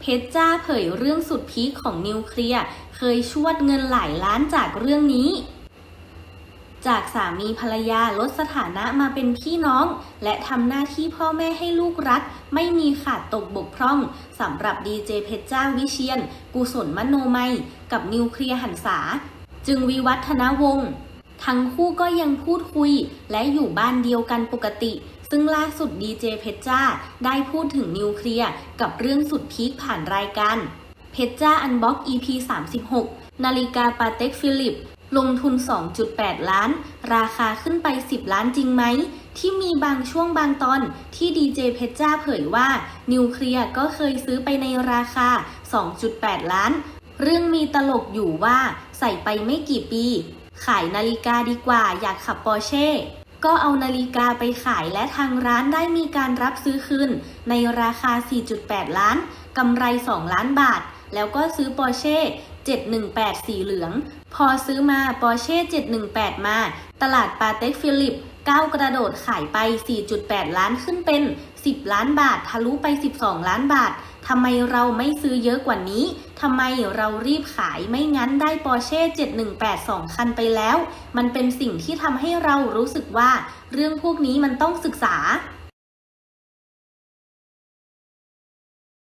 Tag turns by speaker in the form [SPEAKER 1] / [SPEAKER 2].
[SPEAKER 1] เพชรจ้าเผยเรื่องสุดพีคของนิวเคลียร์เคยชวดเงินหลายล้านจากเรื่องนี้ จากสามีภรรยาลดสถานะมาเป็นพี่น้อง และทำหน้าที่พ่อแม่ให้ลูกรัก ไม่มีขาดตกบกพร่องสำหรับดีเจเพชรจ้าวิเชียน กุศลมโนมัย กับนิวเคลียร์หันษา จึงวิวัฒนวงศ์ทั้งคู่ก็ยังพูดคุยและอยู่บ้านเดียวกันปกติ ซึ่งล่าสุดดีเจเพชรจ้าได้พูดถึงนิวเคลียร์กับเรื่องสุดพีคผ่านรายการเพชรจ้าอันบ็อก EP 36 นาฬิกาปาเต็กฟิลิป ลงทุน 2.8 ล้าน ราคาขึ้นไป 10 ล้านจริงไหม ที่มีบางช่วงบางตอนที่ดีเจเพชรจ้าเผยว่า นิวเคลียร์ก็เคยซื้อไปในราคา 2.8 ล้าน เรื่องมีตลกอยู่ว่าใส่ไปไม่กี่ปี ขายนาฬิกาดีกว่าอยากขับปอร์เช่ ก็เอานาฬิกาไปขายและทางร้านได้มีการรับซื้อคืนในราคา 4.8 ล้าน กำไร 2 ล้านบาท แล้วก็ซื้อปอร์เช่ 718 สีเหลือง พอซื้อมาปอร์เช่718 มา ตลาดปาเต็กฟิลิปก้าวกระโดดขายไป 4.8 ล้านขึ้นเป็น 10 ล้านบาท ทะลุไป 12 ล้านบาท ทำไมเราไม่ซื้อเยอะกว่านี้ ทำไมเรารีบขายไม่งั้นได้ปอร์เช่718 2 คันไปแล้ว มันเป็นสิ่งที่ทำให้เรารู้สึกว่า เรื่องพวกนี้มันต้องศึกษา